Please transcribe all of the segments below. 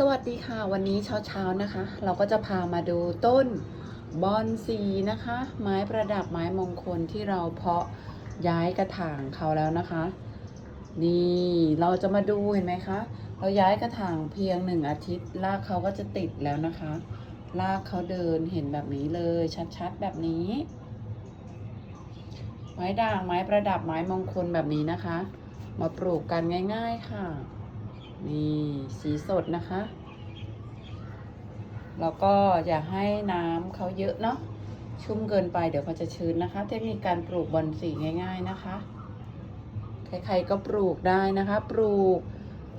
สวัสดีค่ะ วันนี้เช้าๆนะคะ เราก็จะพามาดูต้นบอนซีนะคะ ไม้ประดับไม้มงคลที่เราเพาะย้ายกระถางเขาแล้วนะคะ นี่เราจะมาดูเห็นไหมคะ เราย้ายกระถางเพียงหนึ่งอาทิตย์รากเขาก็จะติดแล้วนะคะรากเขาเดินเห็นแบบนี้เลยชัดๆแบบนี้ ไม้ด่างไม้ประดับไม้มงคลแบบนี้นะคะ มาปลูกกันง่าย ๆค่ะ นี่สีสดนะคะ แล้วก็อย่าให้น้ำเขาเยอะเนาะชุ่มเกินไปเดี๋ยวเขาจะชื้นนะคะ เทคนิคการปลูกบอนสีง่าย ๆนะคะ ใครๆก็ปลูกได้นะคะ ปลูก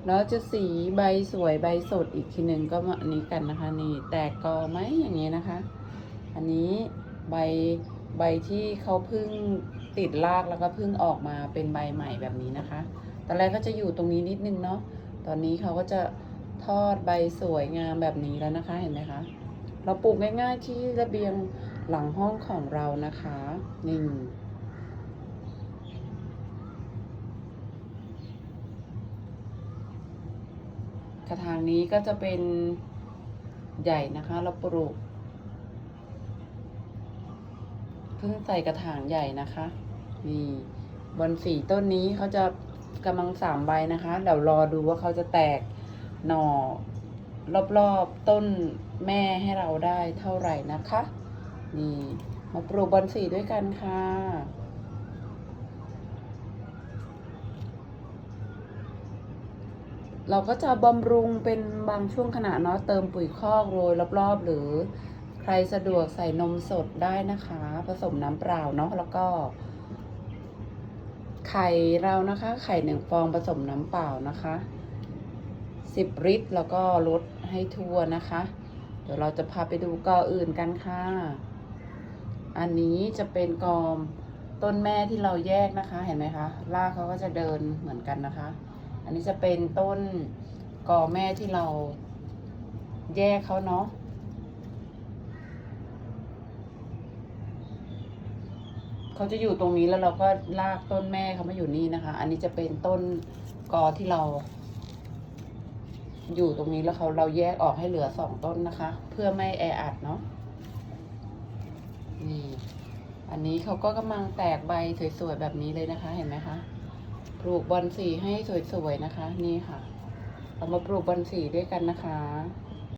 แล้วจะสีใบสวยใบสดอีกทีหนึ่งก็มาอันนี้กันนะคะ นี่แตกกอไหมอย่างนี้นะคะ อันนี้ใบใบที่เขาเพิ่งติดรากแล้วก็เพิ่งออกมาเป็นใบใหม่แบบนี้นะคะ ตอนแรกก็จะอยู่ตรงนี้นิดนึงเนาะ ตอนนี้เขาก็จะทอดใบสวยงามแบบนี้แล้วนะคะเห็นไหมคะ เราปลูกง่ายๆที่ระเบียงหลังห้องของเรานะคะนี่กระถางนี้ก็จะเป็นใหญ่นะคะ เราปลูกเพิ่งใส่กระถางใหญ่นะคะ นี่บนสีต้นนี้เขาจะ กำลังสามใบนะคะ เดี๋ยวรอดูว่าเขาจะแตกหน่อรอบๆต้นแม่ให้เราได้เท่าไหร่นะคะ นี่มาปลูกบอนสีด้วยกันค่ะเราก็จะบำรุงเป็นบางช่วงขณะเนาะเติมปุ๋ยคอกโรยรอบๆ หรือใครสะดวกใส่นมสดได้นะคะ ผสมน้ำเปล่าเนาะแล้วก็ ไข่เรานะคะ ไข่หนึ่งฟองผสมน้ำเปล่านะคะสิบลิตรแล้วก็ลดให้ทั่วนะคะ เดี๋ยวเราจะพาไปดูกออื่นกันค่ะ อันนี้จะเป็นกอมต้นแม่ที่เราแยกนะคะ เห็นไหมคะรากเขาก็จะเดินเหมือนกันนะคะ อันนี้จะเป็นต้นกอแม่ที่เราแยกเขาเนาะ เขาจะอยู่ตรงนี้แล้วเราก็ลากต้นแม่เขามาอยู่นี่นะคะ อันนี้จะเป็นต้นกอที่เรา อยู่ตรงนี้แล้วเขาเราแยกออกให้เหลือสองต้นนะคะ เพื่อไม่แออัดเนาะนี่อันนี้เขาก็กำลังแตกใบสวยๆแบบนี้เลยนะคะ เห็นไหมคะปลูกบอนสีให้สวยๆนะคะ นี่ค่ะเรามาปลูกบอนสีด้วยกันนะคะ